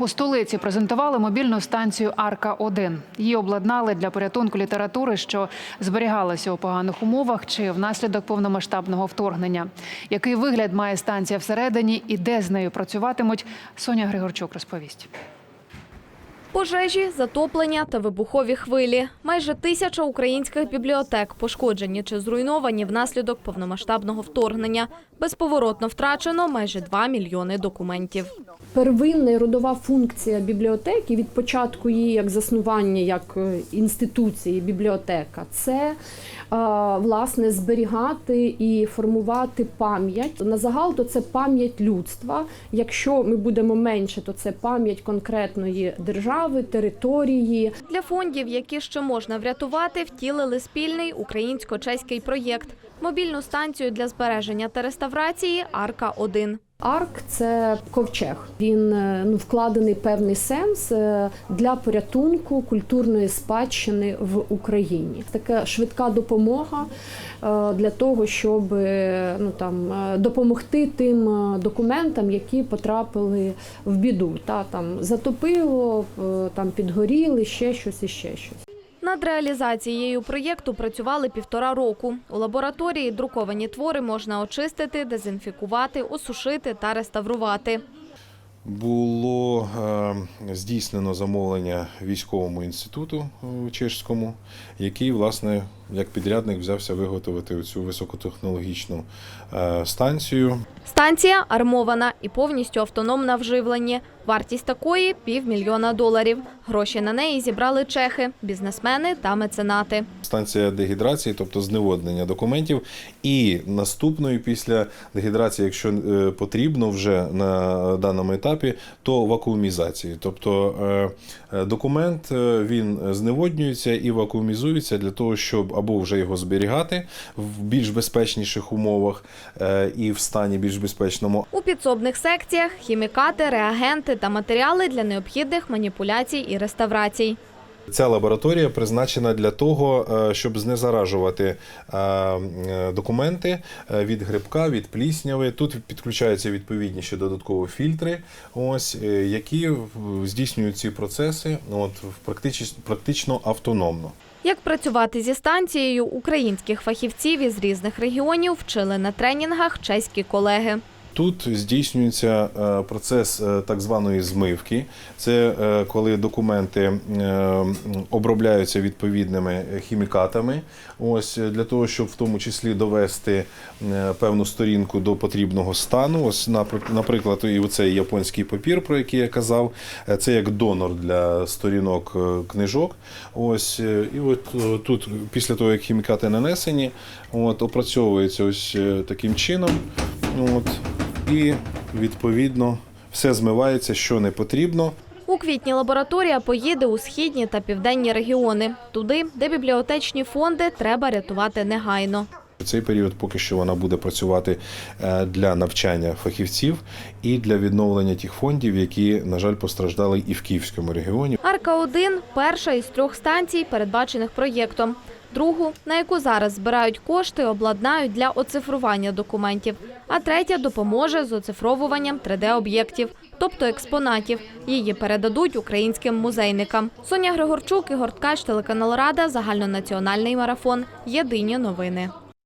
У столиці презентували мобільну станцію Арка 1 Її обладнали для порятунку літератури, що зберігалася у поганих умовах чи внаслідок повномасштабного вторгнення. Який вигляд має станція всередині і де з нею працюватимуть? Соня Григорчук розповість. Пожежі, затоплення та вибухові хвилі. Майже тисяча українських бібліотек пошкоджені чи зруйновані внаслідок повномасштабного вторгнення. Безповоротно втрачено майже 2 мільйони документів. первинна родова функція бібліотеки від початку її як заснування, як е, інституції бібліотека, це е, власне зберігати і формувати пам'ять. На загал то це пам'ять людства. Якщо ми будемо менше, то це пам'ять конкретної держави, території. Для фондів, які ще можна врятувати, втілили спільний українсько-чеський проєкт – мобільну станцію для збереження та реставрації «Арка-1». Арк це ковчег. Він е, ну вкладений певний сенс е, для порятунку культурної спадщини в Україні. Така швидка допомога е, для того, щоб ну там допомогти тим документам, які потрапили в біду. Та там затопило, там підгоріли, ще щось і ще щось. Над реалізацією проєкту працювали півтора року. У лабораторії друковані твори можна очистити, дезінфікувати, осушити та реставрувати. Було е, здійснено замовлення військовому інституту е, чешському, який, власне, як підрядник взявся виготовити цю високотехнологічну е, станцію. Станція армована і повністю автономна в живленні. Вартість такої – півмільйона доларів. Гроші на неї зібрали чехи, бізнесмени та меценати. Станція дегідрації, тобто зневоднення документів, і наступною після дегідрації, якщо е, потрібно вже на даному етапі, то вакуумізації. Тобто е, документ він зневоднюється і вакуумізується для того, щоб або вже його зберігати в більш безпечніших умовах е, і в стані більш безпечному, У підсобних секціях – хімікати, реагенти та матеріали для необхідних маніпуляцій і реставрацій. Ця лабораторія призначена для того, е, щоб знезаражувати е, е, документи від грибка, від плісняви. Тут підключаються відповідні ще додаткові фільтри, ось які здійснюють ці процеси от практично, практично автономно. Як працювати зі станцією українських фахівців із різних регіонів вчили на тренінгах чеські колеги. Тут здійснюється е, процес е, так званої змивки. Це е, коли документи обробляються відповідними хімікатами. Ось для того, щоб в тому числі довести певну сторінку до потрібного стану. Ось, напр- наприклад, і оцей японський папір, про який я казав, це як донор для сторінок книжок. Ось і от тут, після того, як хімікати нанесені, от опрацьовується ось таким чином. От, і відповідно все змивається, що не потрібно. У квітні лабораторія поїде у східні та південні регіони, туди, де бібліотечні фонди треба рятувати негайно. У цей період поки що вона буде працювати е, для навчання фахівців і для відновлення тих фондів, які, на жаль, постраждали і в Київському регіоні. Арка-1 – перша із трьох станцій, передбачених проєктом. Другу, на яку зараз збирають кошти, обладнають для оцифрування документів. А третя допоможе з оцифровуванням 3D-об'єктів, тобто експонатів. Її передадуть українським музейникам. Соня Григорчук, Ігор Ткач, телеканал Рада, загальнонаціональний марафон. Єдині новини.